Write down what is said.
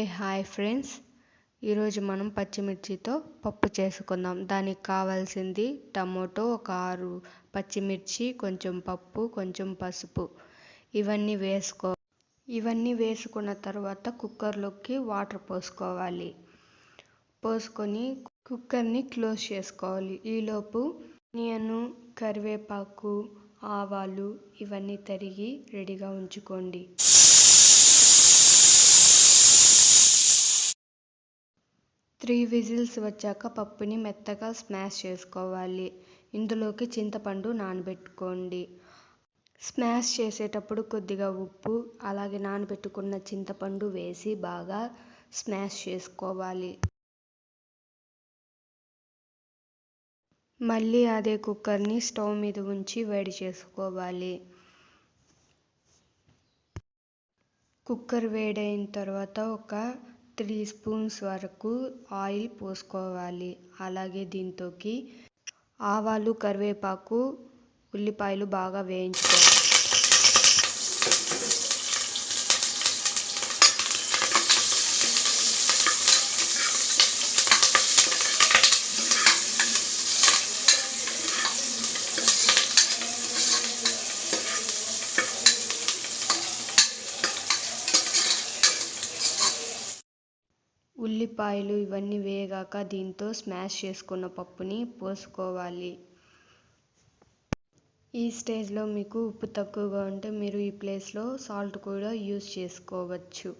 ఏ hi friends. ఈరోజు మనం పచ్చిమిర్చితో పప్పు చేసుకుందాం. దానికి కావాల్సింది టమోటో ఒక ఆరు పచ్చిమిర్చి కొంచెం పప్పు కొంచెం పసుపు. ఇవన్నీ వేసుకో ఇవన్నీ వేసుకున్న తర్వాత కుక్కర్లోకి వాటర్ పోసుకోవాలి. పోసుకొని కుక్కర్ని క్లోజ్ చేసుకోవాలి. ఈలోపు నియను కరివేపాకు ఆవాలు ఇవన్నీ తరిగి రెడీగా ఉంచుకోండి. త్రీ విజిల్స్ వచ్చాక పప్పుని మెత్తగా స్మాష్ చేసుకోవాలి. ఇందులోకి చింతపండు నానబెట్టుకోండి. స్మాష్ చేసేటప్పుడు కొద్దిగా ఉప్పు అలాగే నానబెట్టుకున్న చింతపండు వేసి బాగా స్మాష్ చేసుకోవాలి. మళ్ళీ అదే కుక్కర్ని స్టవ్ మీద ఉంచి వేడి చేసుకోవాలి. కుక్కర్ వేడైన తర్వాత ఒక త్రీ స్పూన్స్ వరకు ఆయిల్ పోసుకోవాలి. అలాగే దీంతోకి ఆవాలు కరివేపాకు ఉల్లిపాయలు బాగా వేయించుకోవాలి. ఉల్లిపాయలు ఇవన్నీ వేగాక దీంతో స్మాష్ చేసుకున్న పప్పుని పోసుకోవాలి. ఈ స్టేజ్లో మీకు ఉప్పు తక్కువగా ఉంటే మీరు ఈ ప్లేస్లో సాల్ట్ కూడా యూస్ చేసుకోవచ్చు.